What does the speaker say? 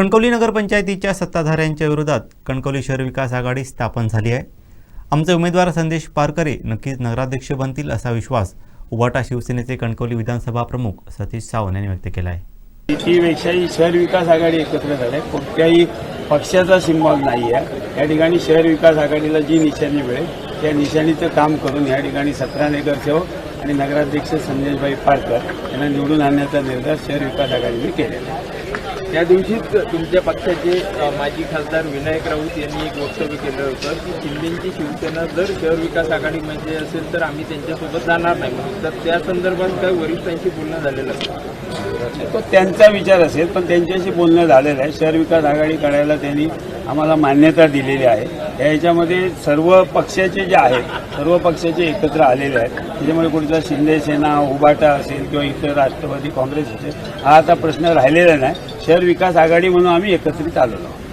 कणकवली नगरपंचायतीच्या सत्ताधाऱ्यांच्या विरोधात कणकवली शहर विकास आघाडी स्थापन झाली आहे. आमचे उमेदवार संदेश पारकरे नक्कीच नगराध्यक्ष बनतील असा विश्वास उबाटा शिवसेनेचे कणकवली विधानसभा प्रमुख सतीश सावंत यांनी व्यक्त केला आहे. युतीपेक्षाही शहर विकास आघाडी एकत्र झाली कोणत्याही पक्षाचा सिम्बॉल नाही आहे. या ठिकाणी शहर विकास आघाडीला जी निशाणी मिळेल त्या निशाणीचं काम करून या ठिकाणी सतरा नगरसेवक आणि नगराध्यक्ष संजयभाई पारकर यांना निवडून आणण्याचा निर्धार शहर विकास आघाडीने केलेला आहे. त्या दिवशीच तुमच्या पक्षाचे माजी खासदार विनायक राऊत यांनी एक वक्तव्य केलं होतं की शिंदेची शिवसेना जर शहर विकास आघाडीमध्ये असेल तर आम्ही त्यांच्यासोबत जाणार नाही. तर त्या संदर्भात काय वरिष्ठांशी बोलणं झालेलं आहे तो त्यांचा विचार असेल पण त्यांच्याशी बोलणं झालेलं आहे. शहर विकास आघाडी करायला त्यांनी आम्हाला मान्यता दिलेली आहे. या सर्व पक्षाचे जे आहेत सर्व पक्षाचे एकत्र आलेले आहेत. त्याच्यामुळे कुठचा शिंदे सेना उबाटा असेल किंवा इतर राष्ट्रवादी काँग्रेस असेल हा आता प्रश्न राहिलेला नाही. शहर विकास आघाडी म्हणून आम्ही एकत्रित आलेलो आहोत.